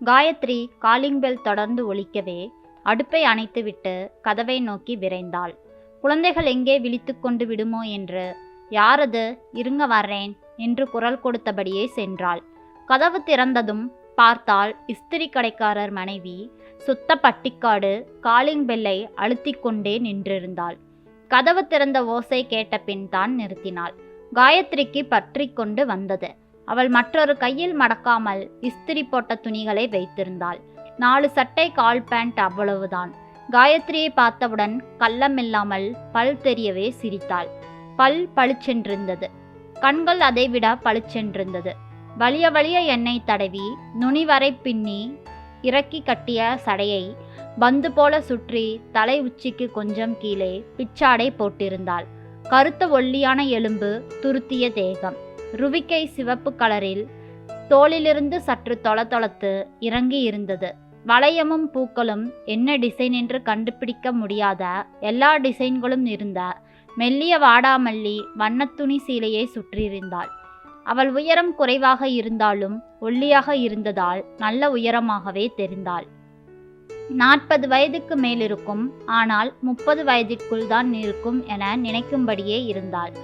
Gayatri calling bell தொடர்ந்து ஒலிக்கவே அடுப்பை அணைத்துவிட்டு கதவை நோக்கி விரைந்தாள். குழந்தைகள் எங்கே விழித்து கொண்டு விடுமோ என்று யாரது? இருங்க வர்றேன் என்று குரல் கொடுத்தபடியே சென்றாள். கதவு திறந்ததும் பார்த்தால் இஸ்திரி கடைக்காரர் மனைவி சுத்த பட்டிக்காடு காலிங் பெல்லை அழுத்திக் கொண்டே நின்றிருந்தாள். கதவு திறந்த ஓசை கேட்ட பின் தான் நிறுத்தினாள். காயத்ரிக்கு பற்றி கொண்டு வந்தது. அவள் மற்றொரு கையில் மடக்காமல் இஸ்திரி போட்ட துணிகளை வைத்திருந்தாள். நாலு சட்டை கால் பேண்ட் அவ்வளவுதான். காயத்ரியை பார்த்தவுடன் கள்ளமில்லாமல் பல் தெரியவே சிரித்தாள். பல் பளிச்சென்றிருந்தது. கண்கள் அதைவிட பளிச்சென்றிருந்தது. வலிய வலிய எண்ணெய் தடவி நுனி வரை பின்னி இறக்கி கட்டிய சடையை பந்து போல சுற்றி தலை உச்சிக்கு கொஞ்சம் கீழே பிச்சாடை போட்டிருந்தாள். கருத்த ஒல்லியான எலும்பு துருத்திய தேகம். ருவிக்கை சிவப்பு கலரில் தோளிலிருந்து சற்று தொளதொளத்து இறங்கி இருந்தது. வளையமும் பூக்களும் என்ன டிசைன் என்று கண்டுபிடிக்க முடியாத எல்லா டிசைன்களும் இருந்த மெல்லிய வாடாமல்லி வண்ணத்துணி சீலையை சுற்றியிருந்தாள். அவள் உயரம் குறைவாக இருந்தாலும் ஒல்லியாக இருந்ததால் நல்ல உயரமாகவே தெரிந்தாள். நாற்பது வயதுக்கு மேலிருக்கும் ஆனால் முப்பது வயதிற்குள் தான் இருக்கும் என நினைக்கும்படியே இருந்தாள்.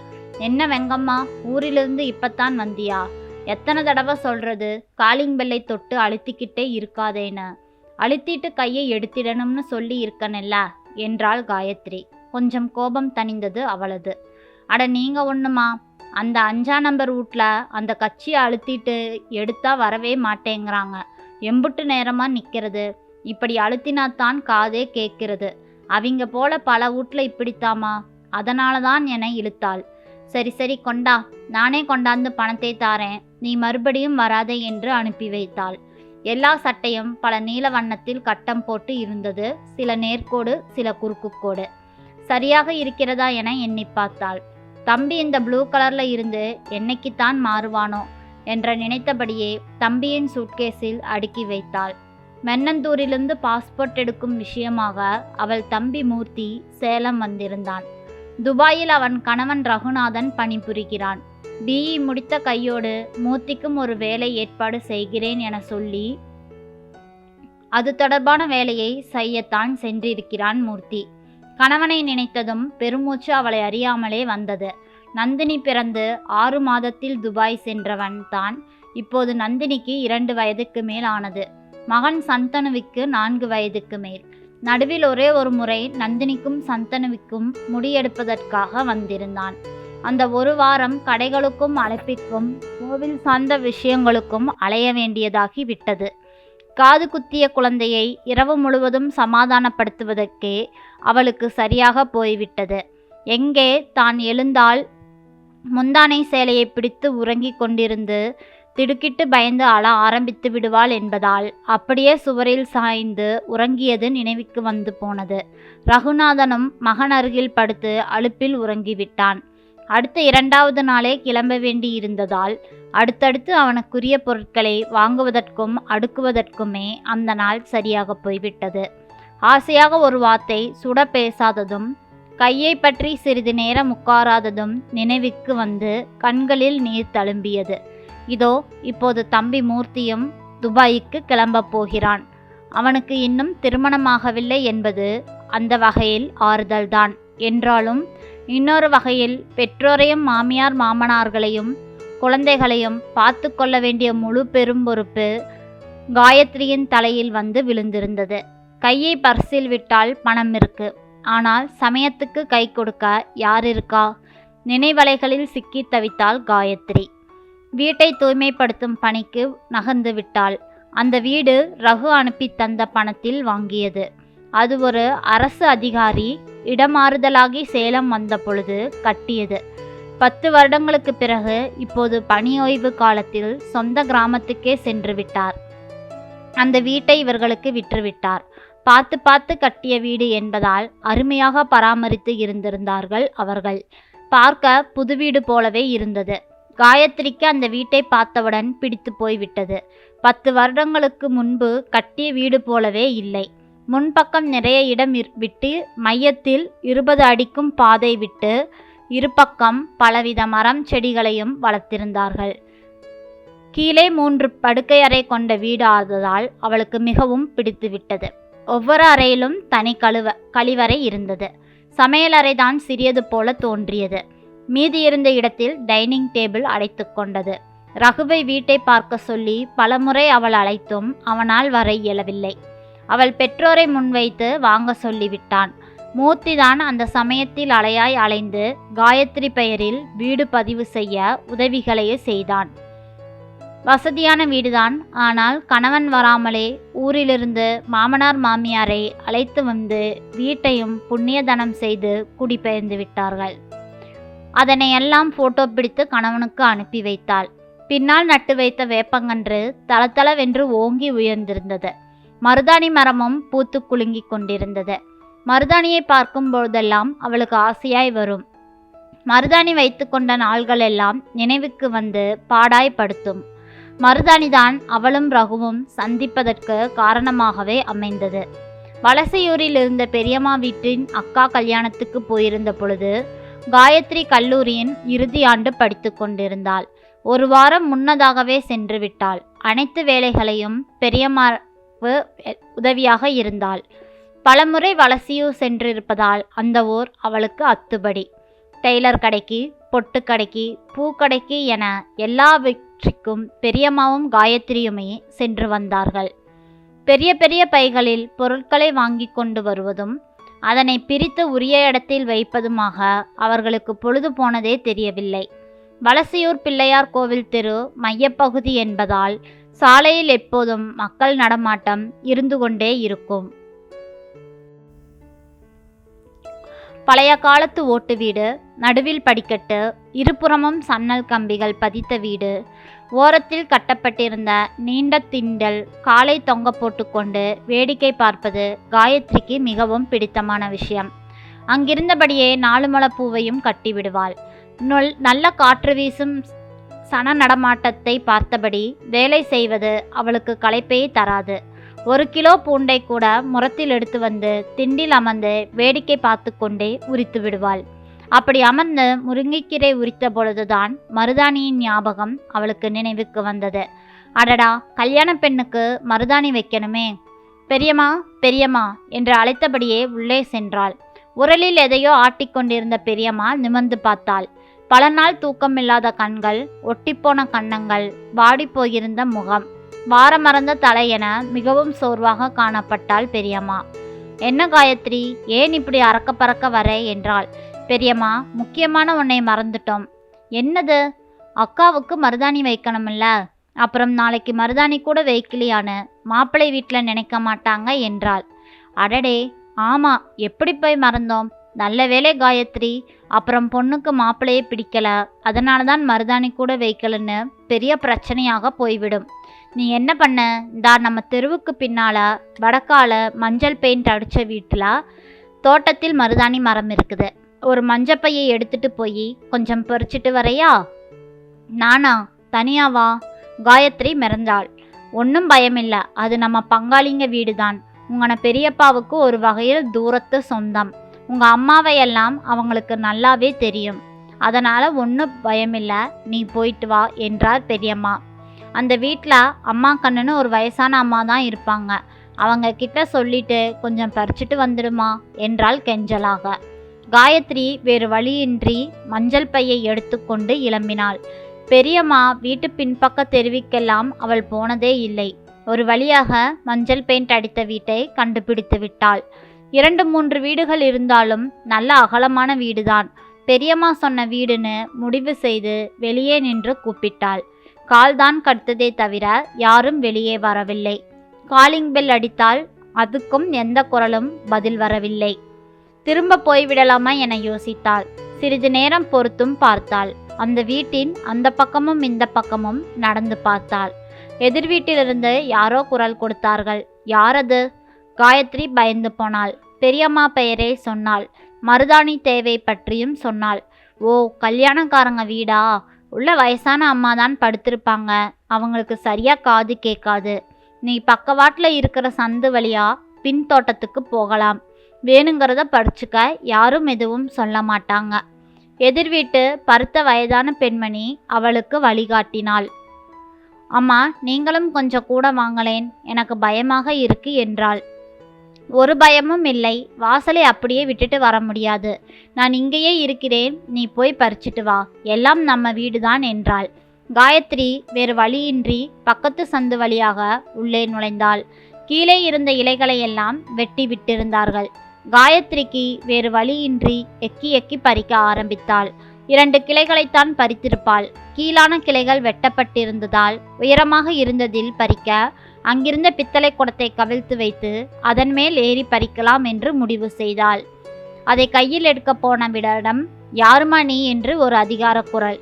என்ன வெங்கம்மா ஊரிலிருந்து இப்பத்தான் வந்தியா? எத்தனை தடவை சொல்றது? காலிங் பெல்லை தொட்டு அழுத்திக்கிட்டே இருக்காதேன்னு. அழுத்திட்டு கையை எடுத்திடணும்னு சொல்லி இருக்கனல்ல? என்றாள் காயத்ரி. கொஞ்சம் கோபம் தணிந்தது அவளது. அட நீங்க ஒண்ணுமா? அந்த அஞ்சா நம்பர் வீட்ல அந்த கட்சியை அழுத்திட்டு எடுத்தா வரவே மாட்டேங்கிறாங்க. எம்புட்டு நேரமா நிற்கிறது இப்படி அழுத்தினாத்தான் காதே கேட்கிறது. அவங்க போல பல வீட்ல இப்படித்தாமா? அதனால தான் என இழுத்தாள். சரி சரி கொண்டா. நானே கொண்டாந்து பணத்தை தாரேன். நீ மறுபடியும் வராதே என்று அனுப்பி வைத்தாள். எல்லா சட்டையும் பல நீல வண்ணத்தில் கட்டம் போட்டு இருந்தது. சில நேர்கோடு சில குறுக்குக்கோடு. சரியாக இருக்கிறதா என எண்ணி பார்த்தாள். தம்பி இந்த ப்ளூ கலர்ல இருந்து என்னைக்குத்தான் மாறுவானோ என்ற நினைத்தபடியே தம்பியின் சூட்கேஸில் அடுக்கி வைத்தாள். மென்னந்தூரிலிருந்து பாஸ்போர்ட் எடுக்கும் விஷயமாக அவள் தம்பி மூர்த்தி சேலம் வந்திருந்தான். துபாயில் அவன் கணவன் ரகுநாதன் பணிபுரிகிறான். பிஇ முடித்த கையோடு மூர்த்திக்கும் ஒரு வேலை ஏற்பாடு செய்கிறேன் என சொல்லி அது தொடர்பான வேலையை செய்யத்தான் சென்றிருக்கிறான் மூர்த்தி. கணவனை நினைத்ததும் பெருமூச்சு அவளை அறியாமலே வந்தது. நந்தினி பிறந்து ஆறு மாதத்தில் துபாய் சென்றவன் தான். இப்போது நந்தினிக்கு இரண்டு வயதுக்கு மேல் ஆனது மகன் சந்தனுவிக்கு நான்கு வயதுக்கு மேல். நடுவில் ஒரே ஒரு முறை நந்தினிக்கும் சந்தனுவிக்கும் முடியெடுப்பதற்காக வந்திருந்தான். அந்த ஒரு வாரம் கடைகளுக்கும் அழைப்பிற்கும் கோவில் சார்ந்த விஷயங்களுக்கும் அலைய வேண்டியதாகி விட்டது. காது குத்திய குழந்தையை இரவு முழுவதும் சமாதானப்படுத்துவதற்கே அவளுக்கு சரியாக போய்விட்டது. எங்கே தான் எழுந்தால் முந்தானை சேலையை பிடித்து உறங்கிக் கொண்டிருந்து திடுக்கிட்டு பயந்து அழ ஆரம்பித்து விடுவாள் என்பதால் அப்படியே சுவரில் சாய்ந்து உறங்கியது நினைவுக்கு வந்து போனது. ரகுநாதனும் மகன் அருகில் படுத்து அழுப்பில் உறங்கிவிட்டான் அடுத்த இரண்டாவது நாளே கிளம்ப வேண்டி இருந்ததால் அடுத்தடுத்து அவனுக்குரிய பொருட்களை வாங்குவதற்கும் அடுக்குவதற்குமே அந்த நாள் சரியாக போய்விட்டது. ஆசையாக ஒரு வார்த்தை சுட பேசாததும் கையை பற்றி சிறிது நேரம் உட்காராததும் நினைவுக்கு வந்து கண்களில் நீர் தழும்பியது. இதோ இப்போது தம்பி மூர்த்தியும் துபாய்க்கு கிளம்பப் போகிறான். அவனுக்கு இன்னும் திருமணமாகவில்லை என்பது அந்த வகையில் ஆறுதல்தான். என்றாலும் இன்னொரு வகையில் பெற்றோரையும் மாமியார் மாமனார்களையும் குழந்தைகளையும் பார்த்து கொள்ள வேண்டிய முழு பெரும் பொறுப்பு காயத்ரியின் தலையில் வந்து விழுந்திருந்தது. கையை பர்சில் விட்டால் பணம் இருக்கு. ஆனால் சமயத்துக்கு கை கொடுக்க யார் இருக்கா? நினைவலைகளில் சிக்கி தவித்தாள் காயத்ரி. வீட்டை தூய்மைப்படுத்தும் பணிக்கு நகர்ந்து விட்டாள். அந்த வீடு ரகு அனுப்பி தந்த பணத்தில் வாங்கியது. அது ஒரு அரசு அதிகாரி இடமாறுதலாகி சேலம் வந்த பொழுது கட்டியது. பத்து வருடங்களுக்கு பிறகு இப்போது பணி ஓய்வு காலத்தில் சொந்த கிராமத்துக்கே சென்று விட்டார். அந்த வீட்டை இவர்களுக்கு விற்றுவிட்டார். பார்த்து பார்த்து கட்டிய வீடு என்பதால் அருமையாக பராமரித்து இருந்திருந்தார்கள் அவர்கள். பார்க்க புது வீடு போலவே இருந்தது. காயத்ரிக்கு அந்த வீட்டை பார்த்தவுடன் பிடித்து போய்விட்டது. பத்து வருடங்களுக்கு முன்பு கட்டிய வீடு போலவே இல்லை. முன்பக்கம் நிறைய இடம் விட்டு மையத்தில் இருபது அடிக்கும் பாதை விட்டு இருபக்கம் பலவித மரம் செடிகளையும் வளர்த்திருந்தார்கள். கீழே மூன்று படுக்கை அறை கொண்ட வீடு ஆததால் அவளுக்கு மிகவும் பிடித்துவிட்டது ஒவ்வொரு அறையிலும் தனி கழுவ கழிவறை இருந்தது. சமையலறை தான் சிறியது போல தோன்றியது. மீதி இருந்த இடத்தில் டைனிங் டேபிள் அடைத்து கொண்டது. ரகுவை வீட்டை பார்க்க சொல்லி பலமுறை அவள் அழைத்தும் அவனால் வர இயலவில்லை. அவள் பெற்றோரை முன்வைத்து வாங்க சொல்லிவிட்டான். மூர்த்திதான் அந்த சமயத்தில் அலையாய் அலைந்து காயத்ரி பெயரில் வீடு பதிவு செய்ய உதவிகளையே செய்தான். வசதியான வீடுதான். ஆனால் கணவன் வராமலே ஊரிலிருந்து மாமனார் மாமியாரை அழைத்து வந்து வீட்டையும் புண்ணியதனம் செய்து குடிபெயர்ந்து விட்டார்கள். அதனை எல்லாம் போட்டோ பிடித்து கணவனுக்கு அனுப்பி வைத்தாள். பின்னால் நட்டு வைத்த வேப்பங்கன்று தளதளவென்று ஓங்கி உயர்ந்திருந்தது. மருதாணி மரமும் பூத்து குலுங்கிக் கொண்டிருந்தது. மருதாணியை பார்க்கும் பொழுதெல்லாம் அவளுக்கு ஆசையாய் வரும். மருதாணி வைத்து கொண்ட நாள்கள் எல்லாம் நினைவுக்கு வந்து பாடாய் படுத்தும். மருதாணிதான் அவளும் ரகுவும் சந்திப்பதற்கு காரணமாகவே அமைந்தது. வலசையூரில் இருந்த பெரியம்மா வீட்டின் அக்கா கல்யாணத்துக்கு போயிருந்த பொழுது காயத்ரி கல்லூரியின் இறுதி ஆண்டு படித்து கொண்டிருந்தாள். ஒரு வாரம் முன்னதாகவே சென்று விட்டாள். அனைத்து வேலைகளையும் பெரியம்மாவு உதவியாக இருந்தாள். பலமுறை வலசியூர் சென்றிருப்பதால் அந்த ஊர் அவளுக்கு அத்துபடி. டெய்லர் கடைக்கு பொட்டு கடைக்கு பூக்கடைக்கு என எல்லாவற்றிற்கும் பெரியம்மாவும் காயத்ரியுமே சென்று வந்தார்கள். பெரிய பெரிய பைகளில் பொருட்களை வாங்கி கொண்டு வருவதும் அதனை பிரித்து உரிய இடத்தில் வைப்பதுமாக அவர்களுக்கு பொழுது போனதே தெரியவில்லை. வலசியூர் பிள்ளையார் கோவில் தெரு மையப்பகுதி என்பதால் சாலையில் எப்போதும் மக்கள் நடமாட்டம் இருந்து கொண்டே இருக்கும். பழைய காலத்து ஓட்டு வீடு நடுவில் படிக்கட்டு இருபுறமும் சன்னல் கம்பிகள் பதித்த வீடு ஓரத்தில் கட்டப்பட்டிருந்த நீண்ட திண்டல் காலை தொங்க போட்டுக்கொண்டு வேடிக்கை பார்ப்பது காயத்ரிக்கு மிகவும் பிடித்தமான விஷயம். அங்கிருந்தபடியே நாலு பூவையும் கட்டிவிடுவாள் நொல் நல்ல காற்று வீசும் சன நடமாட்டத்தை பார்த்தபடி வேலை செய்வது அவளுக்கு களைப்பே தராது. ஒரு கிலோ பூண்டை கூட முரத்தில் எடுத்து வந்து திண்டில் அமர்ந்து வேடிக்கை பார்த்து கொண்டே உரித்து விடுவாள். அப்படி அமர்ந்து முருங்கைக்கீரை உரித்த பொழுதுதான் மருதாணியின் ஞாபகம் அவளுக்கு நினைவுக்கு வந்தது. அடடா கல்யாண பெண்ணுக்கு மருதாணி வைக்கணுமே. பெரியம்மா பெரியம்மா என்று அழைத்தபடியே உள்ளே சென்றாள். உரலில் எதையோ ஆட்டிக்கொண்டிருந்த பெரியம்மா நிமிர்ந்து பார்த்தாள். பல நாள் தூக்கமில்லாத கண்கள் ஒட்டிப்போன கன்னங்கள் வாடிப்போயிருந்த முகம் வாரமறந்த தலை என மிகவும் சோர்வாக காணப்பட்டாள் பெரியம்மா. என்ன காயத்ரி ஏன் இப்படி அறக்க பறக்க வர என்றாள். பெரியம்மா முக்கியமான உன்னை மறந்துட்டோம். என்னது? அக்காவுக்கு மருதாணி வைக்கணுமில்ல? அப்புறம் நாளைக்கு மருதாணி கூட வைக்கலையான்னு மாப்பிள்ளை வீட்டில் நினைக்க மாட்டாங்க என்றாள். அடடே ஆமா எப்படி போய் மறந்தோம்? நல்ல வேலை காயத்ரி அப்புறம் பொண்ணுக்கு மாப்பிள்ளையே பிடிக்கல. அதனால தான் மருதாணி கூட வைக்கலன்னு பெரிய பிரச்சனையாக போய்விடும். நீ என்ன பண்ண? இந்தா நம்ம தெருவுக்கு பின்னால வடக்கால மஞ்சள் பெயிண்ட் அடித்த வீட்டில் தோட்டத்தில் மருதாணி மரம் இருக்குது. ஒரு மஞ்சப்பையை எடுத்துட்டு போய் கொஞ்சம் பறிச்சிட்டு வரையா? நானா தனியாவா காயத்ரி மிரந்தாள் ஒன்றும் பயமில்ல. அது நம்ம பங்காளிங்க வீடு தான் உங்கன பெரியப்பாவுக்கு ஒரு வகையில் தூரத்து சொந்தம். உங்கள் அம்மாவையெல்லாம் அவங்களுக்கு நல்லாவே தெரியும். அதனால் ஒன்றும் பயமில்ல. நீ போயிட்டு வா என்றார் பெரியம்மா. அந்த வீட்டில் அம்மா கண்ணுன்னு ஒரு வயசான அம்மா தான் இருப்பாங்க. அவங்க கிட்ட சொல்லிட்டு கொஞ்சம் பறிச்சிட்டு வந்துடுமா? என்றாள் கெஞ்சலாக. காயத்ரி வேறு வழியின்றி மஞ்சள் பையை எடுத்துக்கொண்டு இளம்பினாள். பெரியம்மா வீட்டு பின்பக்க தெருவிக்கெல்லாம் அவள் போனதே இல்லை. ஒரு வழியாக மஞ்சள் பெயிண்ட் அடித்த வீட்டை கண்டுபிடித்து விட்டாள். இரண்டு மூன்று வீடுகள் இருந்தாலும் நல்ல அகலமான வீடுதான். பெரியம்மா சொன்ன வீடுன்னு முடிவு செய்து வெளியே நின்று கூப்பிட்டாள். கால்தான் கடுத்ததே தவிர யாரும் வெளியே வரவில்லை. காலிங் பெல் அடித்தால் அதுக்கும் எந்த குரலும் பதில் வரவில்லை. திரும்ப போய்விடலாமா என யோசித்தாள். சிறிது நேரம் பொறுத்தும் பார்த்தாள். அந்த வீட்டின் அந்த பக்கமும் இந்த பக்கமும் நடந்து பார்த்தாள். எதிர் வீட்டிலிருந்து யாரோ குரல் கொடுத்தார்கள். யாரது? காயத்ரி பயந்து போனாள். பெரியம்மா பெயரே சொன்னாள். மருதாணி தேவை பற்றியும் சொன்னாள். ஓ கல்யாணக்காரங்க வீடா? உள்ள வயசான அம்மா தான் படுத்திருப்பாங்க. அவங்களுக்கு சரியா காது கேட்காது. நீ பக்கவாட்டில் இருக்கிற சந்து வழியா பின் தோட்டத்துக்கு போகலாம். வேணுங்கிறத படிச்சுக்க. யாரும் எதுவும் சொல்ல மாட்டாங்க. எதிர் வீட்டு பருத்த வயதான பெண்மணி அவளுக்கு வழிகாட்டினாள். அம்மா நீங்களும் கொஞ்சம் கூட வாங்களேன். எனக்கு பயமாக இருக்கு என்றாள். ஒரு பயமும் இல்லை. வாசலை அப்படியே விட்டுட்டு வர முடியாது. நான் இங்கேயே இருக்கிறேன். நீ போய் பறிச்சிட்டு வா. எல்லாம் நம்ம வீடுதான் என்றாள். காயத்ரி வேறு வழியின்றி பக்கத்து சந்து வழியாக உள்ளே நுழைந்தாள். கீழே இருந்த இலைகளை எல்லாம் வெட்டி விட்டிருந்தார்கள். காயத்ரிக்கு வேறு வழியின்றி எக்கி எக்கி பறிக்க ஆரம்பித்தாள். இரண்டு கிளைகளைத்தான் பறித்திருப்பாள். கீழான கிளைகள் வெட்டப்பட்டிருந்ததால் உயரமாக இருந்ததில் பறிக்க அங்கிருந்த பித்தளை குடத்தை கவிழ்த்து வைத்து அதன் மேல் ஏறி பறிக்கலாம் என்று முடிவு செய்தாள். அதை கையில் எடுக்க போன விடம் யாருமா நீ? என்று ஒரு அதிகார குரல்.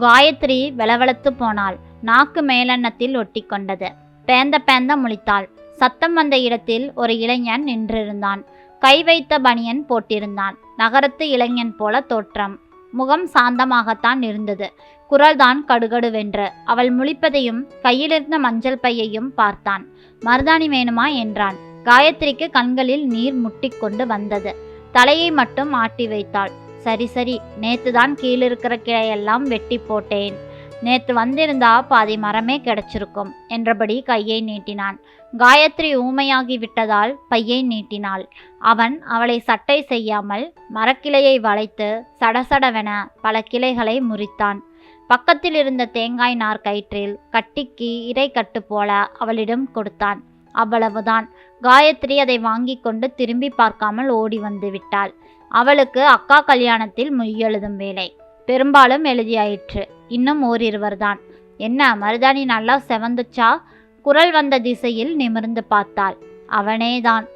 காயத்ரி வெளவெளத்து போனாள். நாக்கு மேலெண்ணத்தில் ஒட்டி கொண்டது. பேந்த பேந்த முழித்தாள். சத்தம் வந்த இடத்தில் ஒரு இளைஞன் நின்றிருந்தான். கை வைத்த பனியன் போட்டிருந்தான். நகரத்து இளைஞன் போல தோற்றம். முகம் சாந்தமாகத்தான் இருந்தது. குரல்தான் கடுகடுவென்று. அவள் முழிப்பதையும் கையிலிருந்த மஞ்சள் பையையும் பார்த்தான். மருதாணி வேணுமா என்றான். காயத்ரிக்கு கண்களில் நீர் முட்டிக்கொண்டு வந்தது. தலையை மட்டும் ஆட்டி வைத்தாள். சரி சரி நேத்துதான் கீழிருக்கிற கிளையெல்லாம் வெட்டி போட்டேன். நேத்து வந்திருந்தா பாதி மரமே கிடைச்சிருக்கும் என்றபடி கையை நீட்டினான். காயத்ரி ஊமையாகி விட்டதால் பையை நீட்டினாள். அவன் அவளை சட்டை செய்யாமல் மரக்கிளையை வளைத்து சடசடவென பல கிளைகளை முறித்தான். பக்கத்தில் இருந்த தேங்காய் நார் கயிற்றில் கட்டிக்கு இறை கட்டு போல அவளிடம் கொடுத்தான். அவ்வளவுதான். காயத்ரி அதை வாங்கி கொண்டு திரும்பி பார்க்காமல் ஓடி வந்து விட்டாள். அவளுக்கு அக்கா கல்யாணத்தில் முய்யெழுதும் வேலை. பெரும்பாலும் எழுதியாயிற்று. இன்னும் ஓரிருவர்தான். என்ன மருதாணி நல்லா செவந்துச்சா? குரல் வந்த திசையில் நிமிர்ந்து பார்த்தாள். அவனேதான்.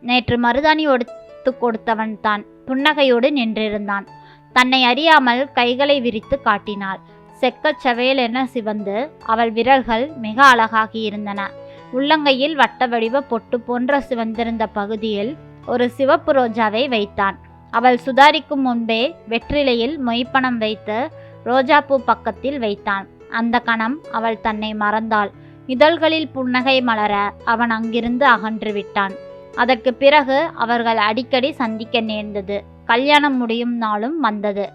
நேற்று மருதாணி ஒடுத்து கொடுத்தவன் தான் புன்னகையோடு நின்றிருந்தான். தன்னை அறியாமல் கைகளை விரித்து காட்டினாள். செக்கச் என சிவந்து அவள் விரல்கள் மிக அழகாகி இருந்தன. உள்ளங்கையில் வட்ட வடிவ பொட்டு போன்ற சிவந்திருந்த பகுதியில் ஒரு சிவப்பு ரோஜாவை வைத்தான். அவள் சுதாரிக்கும் முன்பே வெற்றிலையில் மொய்ப்பணம் வைத்து ரோஜாப்பூ பக்கத்தில் வைத்தான். அந்த கணம் அவள் தன்னை மறந்தாள். இதழ்களில் புன்னகை மலர அவன் அங்கிருந்து அகன்று விட்டான். அதற்கு பிறகு அவர்கள் அடிக்கடி சந்திக்க நேர்ந்தது. கல்யாணம் முடியும் நாளும் வந்தது.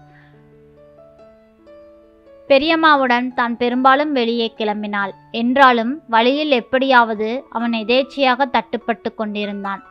பெரியம்மாவுடன் தான் பெரும்பாலும் வெளியே கிளம்பினாள். என்றாலும் வழியில் எப்படியாவது அவன் எதேச்சையாக தட்டுப்பட்டு கொண்டிருந்தான்.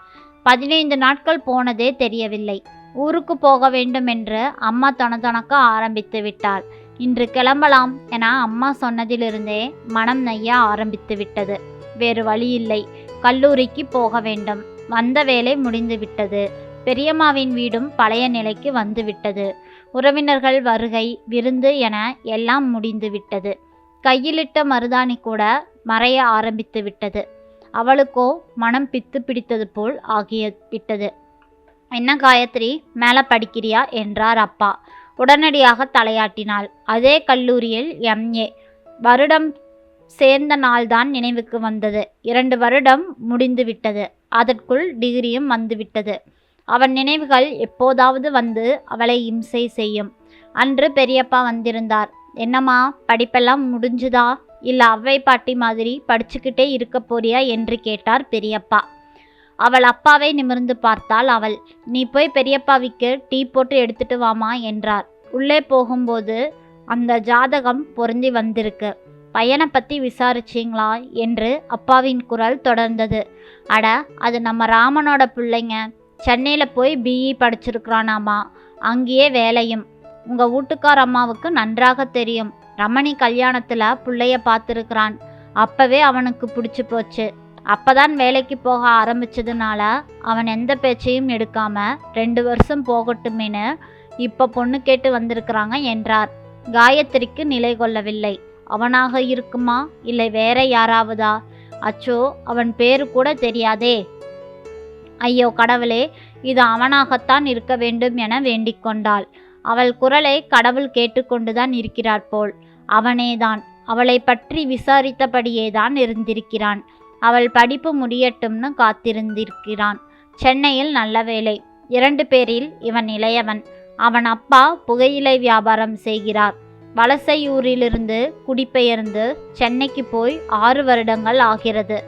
பதினைந்து நாட்கள் போனதே தெரியவில்லை. ஊருக்கு போக வேண்டும் என்று அம்மா தொணதொணக்க ஆரம்பித்து விட்டாள். இன்று கிளம்பலாம் என அம்மா சொன்னதிலிருந்தே மனம் நெய்ய ஆரம்பித்து விட்டது. வேறு வழியில்லை. கல்லூரிக்கு போக வேண்டும். வந்த வேலை முடிந்து விட்டது. பெரியம்மாவின் வீடும் பழைய நிலைக்கு வந்து விட்டது. உறவினர்கள் வருகை விருந்து என எல்லாம் முடிந்து விட்டது. கையிலிட்ட மருதாணி கூட மறைய ஆரம்பித்து விட்டது. அவளுக்கோ மனம் பித்து பிடித்தது போல் ஆகிய விட்டது. என்ன காயத்ரி? மேலே படிக்கிறியா? என்றார் அப்பா. உடனடியாக தலையாட்டினாள். அதே கல்லூரியில் எம்ஏ வருடம் சேர்ந்த நாள்தான் நினைவுக்கு வந்தது. இரண்டு வருடம் முடிந்து விட்டது. அதற்குள் டிகிரியும் வந்துவிட்டது அவன் நினைவுகள் எப்போதாவது வந்து அவளை இம்சை செய்யும். அன்று பெரியப்பா வந்திருந்தார். என்னம்மா படிப்பெல்லாம் முடிஞ்சுதா? இல்லை அவ்வை பாட்டி மாதிரி படிச்சுக்கிட்டே இருக்க போறியா? என்று கேட்டார் பெரியப்பா. அவள் அப்பாவை நிமிர்ந்து பார்த்தாள். அவள் நீ போய் பெரியப்பாவிக்கு டீ போட்டு எடுத்துட்டு வாமா என்றார். உள்ளே போகும்போது அந்த ஜாதகம் பொருந்தி வந்திருக்கு. பையனை பற்றி விசாரிச்சிங்களா? என்று அப்பாவின் குரல் தொடர்ந்தது. அட அது நம்ம ராமனோட பிள்ளைங்க. சென்னையில் போய் பிஇ படிச்சிருக்கிறானாமா. அங்கேயே வேலையும். உங்கள் வீட்டுக்கார அம்மாவுக்கு நன்றாக தெரியும். ரமணி கல்யாணத்தில் பிள்ளைய பார்த்துருக்கிறான். அப்பவே அவனுக்கு பிடிச்சி போச்சு. அப்பதான் வேலைக்கு போக ஆரம்பிச்சதுனால அவன் எந்த பேச்சையும் எடுக்காம ரெண்டு வருஷம் போகட்டுமேனு இப்போ பொண்ணு கேட்டு வந்திருக்கிறாங்க என்றார். காயத்ரிக்கு நிலை கொள்ளவில்லை. அவனாக இருக்குமா? இல்லை வேற யாராவதா? அச்சோ அவன் பேரு கூட தெரியாதே. ஐயோ கடவுளே இது அவனாகத்தான் இருக்க வேண்டும் என வேண்டிக் கொண்டாள். அவள் குரலை கடவுள் கேட்டுக்கொண்டுதான் இருக்கிறார் போல். அவனேதான். அவளை பற்றி விசாரித்தபடியேதான் இருந்திருக்கிறான். அவள் படிப்பு முடியட்டும்னு காத்திருந்திருக்கிறான். சென்னையில் நல்ல வேலை இரண்டு பேரில் இவன் இளையவன். அவன் அப்பா புகையிலை வியாபாரம் செய்கிறார். வலசையூரிலிருந்து குடிபெயர்ந்து சென்னைக்கு போய் ஆறு வருடங்கள் ஆகிறது.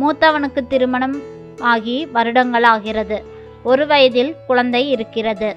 மூத்தவனுக்கு திருமணம் ஆகி வருடங்கள் ஆகிறது. ஒரு வயதில் குழந்தை இருக்கிறது.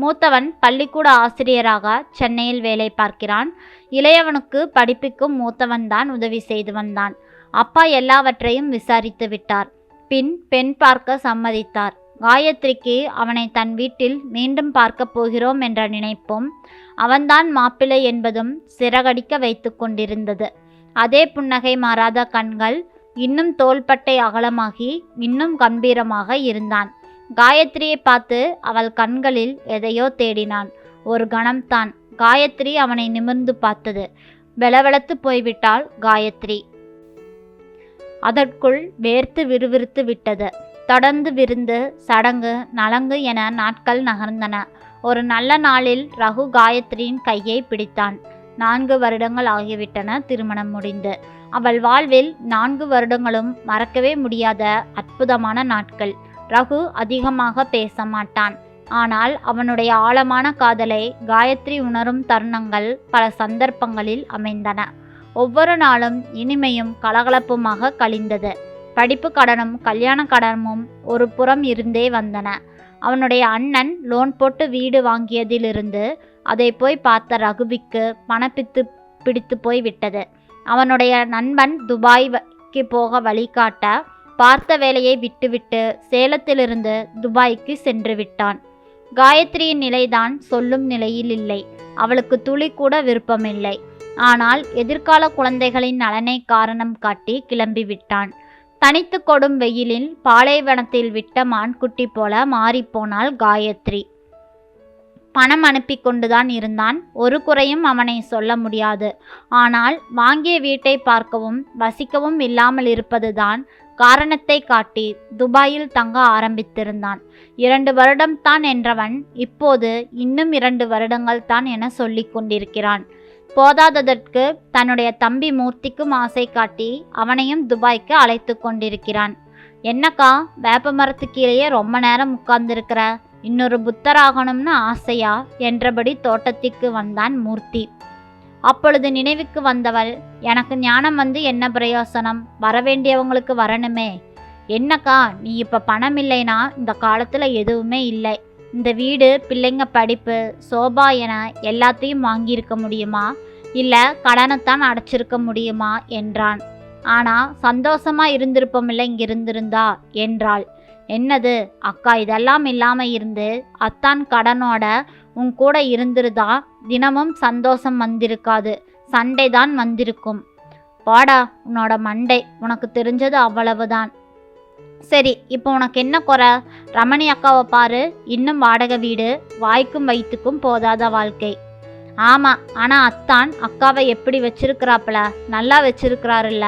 மூத்தவன் பள்ளிக்கூட ஆசிரியராக சென்னையில் வேலை பார்க்கிறான். இளையவனுக்கு படிப்புக்கும் மூத்தவன்தான் உதவி செய்து வந்தான். அப்பா எல்லாவற்றையும் விசாரித்து விட்டார். பின் பெண் பார்க்க சம்மதித்தார். காயத்ரிக்கு அவனை தன் வீட்டில் மீண்டும் பார்க்கப் போகிறோம் என்ற நினைப்பும் அவன்தான் மாப்பிள்ளை என்பதும் சிறகடிக்க வைத்து கொண்டிருந்தது. அதே புன்னகை மாறாத கண்கள் இன்னும் தோள்பட்டை அகலமாகி இன்னும் கம்பீரமாக இருந்தான். காயத்ரியை பார்த்து அவள் கண்களில் எதையோ தேடினான். ஒரு கணம்தான். காயத்ரி அவனை நிமிர்ந்து பார்த்தது. வெளவெளத்து போய்விட்டாள் காயத்ரி. அதற்குள் வேர்த்து விறுவிறுத்து விட்டது. தொடர்ந்து விருந்து சடங்கு நலங்கு என நாட்கள் நகர்ந்தன. ஒரு நல்ல நாளில் ரகு காயத்ரியின் கையை பிடித்தான். நான்கு வருடங்கள் ஆகிவிட்டன திருமணம் முடிந்து. அவள் வாழ்வில் நான்கு வருடங்களும் மறக்கவே முடியாத அற்புதமான நாட்கள். ரகு அதிகமாக பேச மாட்டான் ஆனால் அவனுடைய ஆழமான காதலை காயத்ரி உணரும் தருணங்கள் பல சந்தர்ப்பங்களில் அமைந்தன. ஒவ்வொரு நாளும் இனிமையும் கலகலப்புமாக கழிந்தது. படிப்பு கடனும் கல்யாண கடனும் ஒரு புறம் இருந்தே வந்தன. அவனுடைய அண்ணன் லோன் போட்டு வீடு வாங்கியதிலிருந்து அதை போய் பார்த்த ரகுவிக்கு பணப்பித்து பிடித்து போய் விட்டது. அவனுடைய நண்பன் துபாய்க்கு போக வழிகாட்ட பார்த்த வேலையை விட்டுவிட்டு சேலத்திலிருந்து துபாய்க்கு சென்று விட்டான். காயத்ரியின் நிலைதான் சொல்லும் நிலையில் இல்லை. அவளுக்கு துளி கூட விருப்பமில்லை. ஆனால் எதிர்கால குழந்தைகளின் நலனை காரணம் காட்டி கிளம்பி விட்டான். தனித்து கொடும் வெயிலில் பாலைவனத்தில் விட்ட மான்குட்டி போல மாறிப்போனாள் காயத்ரி. பணம் அனுப்பி கொண்டுதான் இருந்தான். ஒரு குறையும் அவனை சொல்ல முடியாது. ஆனால் வாங்கிய வீட்டை பார்க்கவும் வசிக்கவும் இல்லாமல் இருப்பதுதான் காரணத்தை காட்டி துபாயில் தங்க ஆரம்பித்திருந்தான். இரண்டு வருடம் தான் என்றவன் இப்போது இன்னும் இரண்டு வருடங்கள் தான் என சொல்லிக் கொண்டிருக்கிறான். போதாததற்கு தன்னுடைய தம்பி மூர்த்திக்கும் ஆசை காட்டி அவனையும் துபாய்க்கு அழைத்து கொண்டிருக்கிறான். என்னக்கா வேப்ப மரத்துக்கீழேயே ரொம்ப நேரம் உட்கார்ந்திருக்கிற? இன்னொரு புத்தராகணும்னு ஆசையா? என்றபடி தோட்டத்திற்கு வந்தான் மூர்த்தி. அப்பொழுது நினைவுக்கு வந்தவள் எனக்கு ஞானம் வந்து என்ன பிரயோசனம்? வரவேண்டியவங்களுக்கு வரணுமே. என்னக்கா நீ இப்போ பணம் இல்லைனா இந்த காலத்தில் எதுவுமே இல்லை. இந்த வீடு பிள்ளைங்க படிப்பு சோபா என எல்லாத்தையும் வாங்கியிருக்க முடியுமா? இல்லை கடனைத்தான் அடைச்சிருக்க முடியுமா? என்றான். ஆனால் சந்தோஷமாக இருந்திருப்போமில்ல இங்க இருந்திருந்தா என்றாள். என்னது? அக்கா இதெல்லாம் இல்லாமல் இருந்து அத்தான் கடனோட உன் கூட இருந்திருந்தா தினமும் சந்தோஷம் வந்திருக்காது. சண்டை தான் வந்திருக்கும். வாடா உன்னோட மண்டை. உனக்கு தெரிஞ்சது அவ்வளவுதான். சரி இப்போ உனக்கு என்ன குறை? ரமணி அக்காவை பாரு. இன்னும் வாடகை வீடு வாய்க்கும் வயிற்றுக்கும் போதாத வாழ்க்கை. ஆமாம் ஆனால் அத்தான் அக்காவை எப்படி வச்சிருக்கிறாப்புல? நல்லா வச்சிருக்கிறாருல்ல.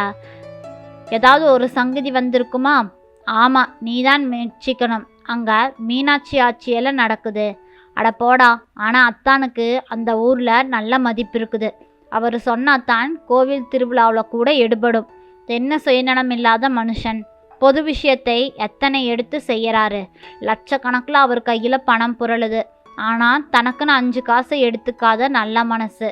ஏதாவது ஒரு சங்கதி வந்திருக்குமா? ஆமாம் நீதான் மெச்சிக்கணும் அங்கே மீனாட்சி ஆட்சியெல்லாம் நடக்குது. அட போடா ஆனால் அத்தானுக்கு அந்த ஊரில் நல்ல மதிப்பு இருக்குது. அவர் சொன்னாதான் கோவில் திருவிழாவில் கூட எடுபடும். என்ன சுயநலம் இல்லாத மனுஷன். பொது விஷயத்தை எத்தனை எடுத்து செய்யறாரு? லட்சக்கணக்கில் அவர் கையில் பணம் புரளுது. ஆனால் தனக்குன்னு அஞ்சு காசை எடுத்துக்காத நல்ல மனசு.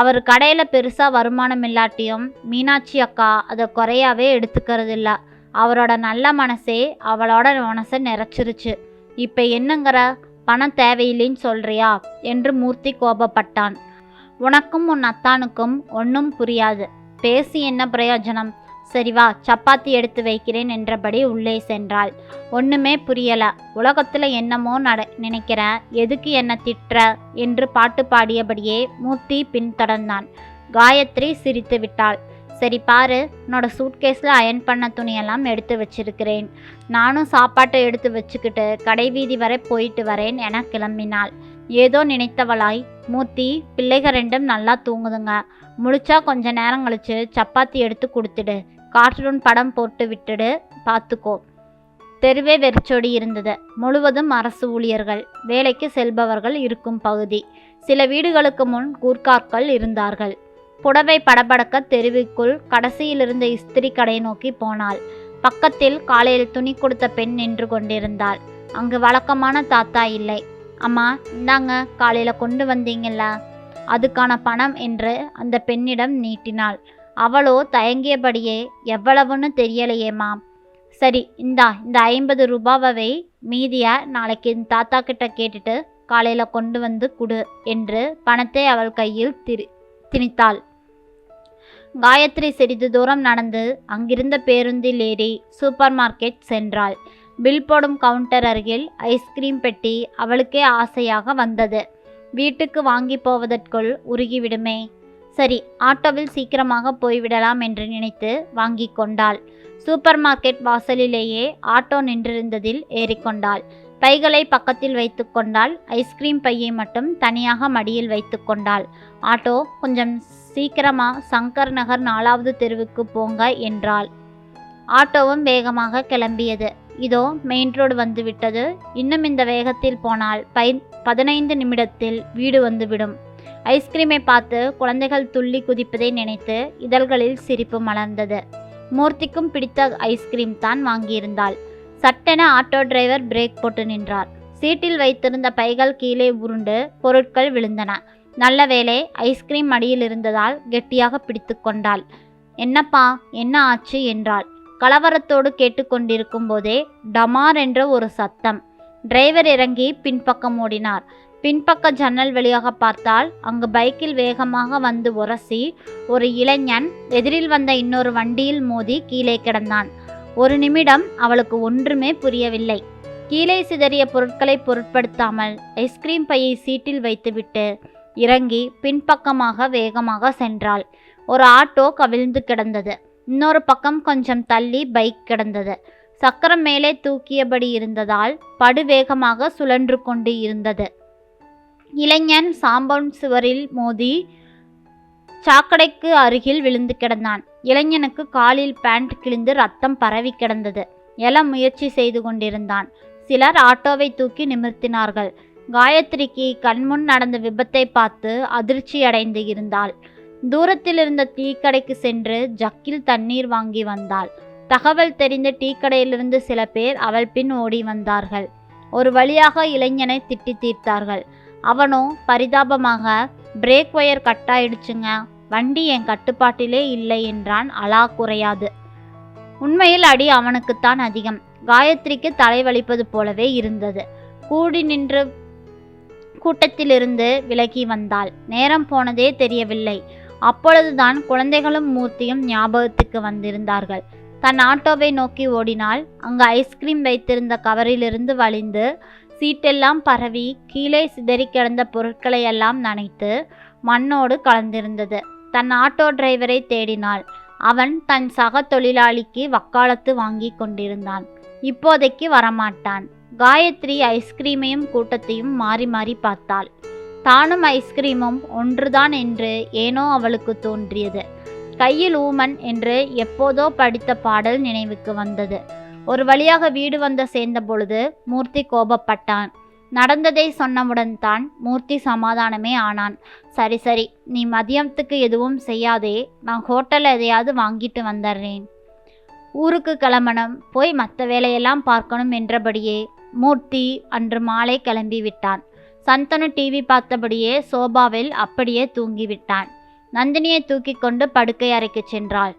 அவர் கடையில் பெருசாக வருமானம் இல்லாட்டியும் மீனாட்சி அக்கா அதை குறையாவே எடுத்துக்கறதில்ல. அவரோட நல்ல மனசே அவளோட மனசை நிறைச்சிருச்சு. இப்போ என்னங்கிற? பணம் தேவையில்லைன்னு சொல்றியா? என்று மூர்த்தி கோபப்பட்டான். உனக்கும் உன் அத்தானுக்கும் ஒன்றும் புரியாது. பேசி என்ன பிரயோஜனம்? சரி வா சப்பாத்தி எடுத்து வைக்கிறேன் என்றபடி உள்ளே சென்றாள். ஒன்றுமே புரியல. உலகத்தில் என்னமோ நட நினைக்கிற? எதுக்கு என்ன திட்டுற? என்று பாட்டு பாடியபடியே மூர்த்தி பின்தொடர்ந்தான். காயத்ரி சிரித்து விட்டாள். சரி பாரு உன்னோட சூட்கேஸில் அயன் பண்ண துணியெல்லாம் எடுத்து வச்சிருக்கிறேன். நானும் சாப்பாட்டை எடுத்து வச்சுக்கிட்டு கடைவீதி வரை போயிட்டு வரேன் என கிளம்பினாள். ஏதோ நினைத்தவளாய் மூர்த்தி பிள்ளைக ரெண்டும் நல்லா தூங்குதுங்க. முழிச்சா கொஞ்ச நேரம் கழிச்சு சப்பாத்தி எடுத்து கொடுத்துடு. கார்ட்டூன் படம் போட்டு விட்டுடு பார்த்துக்கோ தெருவே வெறிச்சோடி இருந்தது. முழுவதும் அரசு ஊழியர்கள் வேலைக்கு செல்பவர்கள் இருக்கும் பகுதி. சில வீடுகளுக்கு முன் கூர்காக்கள் இருந்தார்கள். புடவை படபடக்க தெருவுக்குள் கடைசியிலிருந்த இஸ்திரி கடை நோக்கி போனாள். பக்கத்தில் காலையில் துணி கொடுத்த பெண் நின்று கொண்டிருந்தாள். அங்கு வழக்கமான தாத்தா இல்லை. அம்மா இந்தாங்க காலையில் கொண்டு வந்தீங்களா? அதுக்கான பணம் என்று அந்த பெண்ணிடம் நீட்டினாள். அவளோ தயங்கியபடியே எவ்வளவுன்னு தெரியலையேம்மா. சரி இந்தா இந்த ஐம்பது ரூபாவை மீதியா நாளைக்கு இந்த தாத்தா கிட்ட கேட்டுட்டு காலையில் கொண்டு வந்து குடு என்று பணத்தை அவள் கையில் திரி திணித்தாள். காயத்ரி சிறிது தூரம் நடந்து அங்கிருந்த பேருந்தில் ஏறி சூப்பர் மார்க்கெட் சென்றாள். பில் போடும் கவுண்டர் அருகில் ஐஸ்கிரீம் பெட்டி அவளுக்கே ஆசையாக வந்தது. வீட்டுக்கு வாங்கி போவதற்குள் உருகிவிடுமே சரி ஆட்டோவில் சீக்கிரமாக போய்விடலாம் என்று நினைத்து வாங்கி கொண்டாள். சூப்பர் மார்க்கெட் வாசலிலேயே ஆட்டோ நின்றிருந்ததில் ஏறிக்கொண்டாள் பைகளை பக்கத்தில் வைத்து கொண்டால் ஐஸ்கிரீம் பையை மட்டும் தனியாக மடியில் வைத்து கொண்டாள். ஆட்டோ கொஞ்சம் சீக்கிரமா சங்கர் நகர் நாலாவது தெருவுக்கு போங்க என்றாள். ஆட்டோவும் வேகமாக கிளம்பியது. இதோ மெயின் ரோடு வந்துவிட்டது. இன்னும் இந்த வேகத்தில் போனால் பை பதினைந்து நிமிடத்தில் வீடு வந்துவிடும். ஐஸ்கிரீமை பார்த்து குழந்தைகள் துள்ளி குதிப்பதை நினைத்து இதழ்களில் சிரிப்பு மலர்ந்தது. மூர்த்திக்கும் பிடித்த ஐஸ்கிரீம் தான் வாங்கியிருந்தாள். சட்டென ஆட்டோ டிரைவர் பிரேக் போட்டு நின்றார். சீட்டில் வைத்திருந்த பைகள் கீழே உருண்டு பொருட்கள் விழுந்தன. நல்ல வேளை ஐஸ்கிரீம் மடியில் இருந்ததால் கெட்டியாக பிடித்து கொண்டாள். என்னப்பா என்ன ஆச்சு? என்றாள். கலவரத்தோடு கேட்டுக்கொண்டிருக்கும் போதே டமார் என்ற ஒரு சத்தம். டிரைவர் இறங்கி பின்பக்கம் ஓடினார். பின்பக்க ஜன்னல் வழியாக பார்த்தால் அங்கு பைக்கில் வேகமாக வந்து உரசி ஒரு இளைஞன் எதிரில் வந்த இன்னொரு வண்டியில் மோதி கீழே கிடந்தான். ஒரு நிமிடம் அவளுக்கு ஒன்றுமே புரியவில்லை. கீழே சிதறிய பொருட்களை பொருட்படுத்தாமல் ஐஸ்கிரீம் பையை சீட்டில் வைத்துவிட்டு இறங்கி பின்பக்கமாக வேகமாக சென்றாள். ஒரு ஆட்டோ கவிழ்ந்து கிடந்தது. இன்னொரு பக்கம் கொஞ்சம் தள்ளி பைக் கிடந்தது. சக்கரம் மேலே தூக்கியபடி இருந்ததால் படுவேகமாக சுழன்று கொண்டு இருந்தது. இளைஞன் சாம்பவுண்ட் சுவரில் மோதி சாக்கடைக்கு அருகில் விழுந்து கிடந்தான். இளைஞனுக்கு காலில் பேண்ட் கிழிந்து ரத்தம் பரவி கிடந்தது. எல முயற்சி செய்து கொண்டிருந்தான். சிலர் ஆட்டோவை தூக்கி நிமிர்த்தினார்கள். காயத்ரிக்கு கண்முன் நடந்த விபத்தை பார்த்து அதிர்ச்சி அடைந்து இருந்தாள். தூரத்தில் இருந்த டீக்கடைக்கு சென்று ஜக்கில் தண்ணீர் வாங்கி வந்தாள். தகவல் தெரிந்த டீக்கடையிலிருந்து சில பேர் அவள் பின் ஓடி வந்தார்கள். ஒரு வழியாக இளைஞனை திட்டி தீர்த்தார்கள். அவனோ பரிதாபமாக பிரேக் ஒயர் கட்டாயிடுச்சுங்க. வண்டி என் கட்டுப்பாட்டிலே இல்லை என்றான் அலா குறையாது. உண்மையில் அடி அவனுக்குத்தான் அதிகம். காயத்ரிக்கு தலைவலிப்பது போலவே இருந்தது. கூடி நின்று கூட்டத்திலிருந்து விலகி வந்தாள். நேரம் போனதே தெரியவில்லை. அப்பொழுதுதான் குழந்தைகளும் மூர்த்தியும் ஞாபகத்துக்கு வந்திருந்தார்கள். தன் ஆட்டோவை நோக்கி ஓடினால் அங்கு ஐஸ்கிரீம் வைத்திருந்த கவரிலிருந்து வழிந்து சீட்டெல்லாம் பரவி கீழே சிதறி கிடந்த பொருட்களை எல்லாம் நனைத்து மண்ணோடு கலந்திருந்தது. தன் ஆட்டோ டிரைவரை தேடினாள். அவன் தன் சக தொழிலாளிக்கு வக்காலத்து வாங்கி கொண்டிருந்தான். இப்போதைக்கு வரமாட்டான். காயத்ரி ஐஸ்கிரீமையும் கூட்டத்தையும் மாறி மாறி பார்த்தாள். தானும் ஐஸ்கிரீமும் ஒன்றுதான் என்று ஏனோ அவளுக்கு தோன்றியது. கையில் ஊமன் என்று எப்போதோ படித்த பாடல் நினைவுக்கு வந்தது. ஒரு வழியாக வீடு வந்து சேர்ந்த பொழுது மூர்த்தி கோபப்பட்டான். நடந்ததை சொன்னவுடன் தான் மூர்த்தி சமாதானமே ஆனான். சரி சரி நீ மதியத்துக்கு எதுவும் செய்யாதே நான் ஹோட்டல் எதையாவது வாங்கிட்டு வந்துடுறேன். ஊருக்கு கிளம்பணும் போய் மற்ற வேலையெல்லாம் பார்க்கணும் என்றபடியே மூர்த்தி அன்று மாலை கிளம்பி விட்டான். சந்தனு டிவி பார்த்தபடியே சோபாவில் அப்படியே தூங்கிவிட்டான். நந்தினியை தூக்கி கொண்டு படுக்கை அறைக்கு சென்றாள்.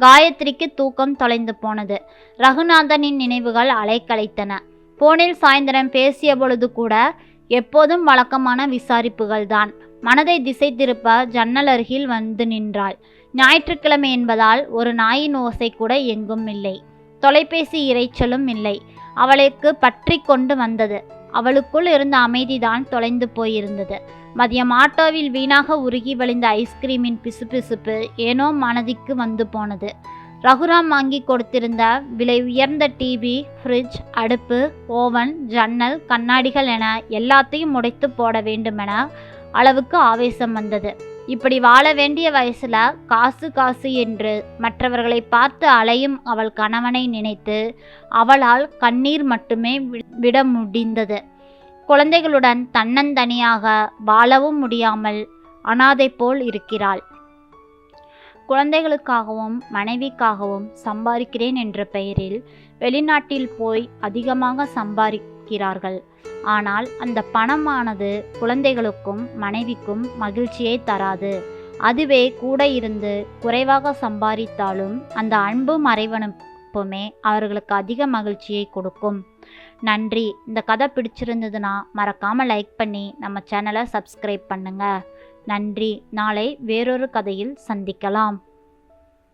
காயத்ரிக்கு தூக்கம் தொலைந்து போனது. ரகுநாதனின் நினைவுகள் அலைக்கலைத்தன போனில் சாயந்தரம் பேசிய பொழுது கூட எப்போதும் வழக்கமான விசாரிப்புகள்தான் மனதை திசை திருப்ப ஜன்னல் அருகில் வந்து நின்றாள். ஞாயிற்றுக்கிழமை என்பதால் ஒரு நாயின் ஓசை கூட எங்கும் இல்லை. தொலைபேசி இரைச்சலும் இல்லை. அவளுக்கு பற்றி கொண்டு வந்தது. அவளுக்குள் இருந்த அமைதிதான் தொலைந்து போயிருந்தது. மதியம் ஆட்டோவில் வீணாக உருகி வழிந்த ஐஸ்கிரீமின் பிசுபிசுப்பு ஏனோ மனதிக்கு வந்து போனது. ரகுராம் வாங்கி கொடுத்திருந்த விலை உயர்ந்த டிவி ஃப்ரிட்ஜ் அடுப்பு ஓவன் ஜன்னல் கண்ணாடிகள் என எல்லாத்தையும் உடைத்து போட வேண்டுமென அளவுக்கு ஆவேசம் வந்தது. இப்படி வாழ வேண்டிய வயசுல காசு காசு என்று மற்றவர்களை பார்த்து அலையும் அவள் கணவனை நினைத்து அவளால் கண்ணீர் மட்டுமே வி- விட முடிந்தது. குழந்தைகளுடன் தன்னந்தனியாக வாழவும் முடியாமல் அனாதை போல் இருக்கிறாள். குழந்தைகளுக்காகவும் மனைவிக்காகவும் சம்பாதிக்கிறேன் என்ற பெயரில் வெளிநாட்டில் போய் அதிகமாக சம்பாதிக்கிறார்கள். ஆனால் அந்த பணமானது குழந்தைகளுக்கும் மனைவிக்கும் மகிழ்ச்சியை தராது. அதுவே கூட இருந்து குறைவாக சம்பாதித்தாலும் அந்த அன்பும் அரைவனுப்புமே அவர்களுக்கு அதிக மகிழ்ச்சியை கொடுக்கும். நன்றி. இந்த கதை பிடிச்சிருந்ததுன்னா மறக்காமல் லைக் பண்ணி நம்ம சேனலை சப்ஸ்கிரைப் பண்ணுங்கள் நன்றி. நாளை வேறொரு கதையில் சந்திக்கலாம்.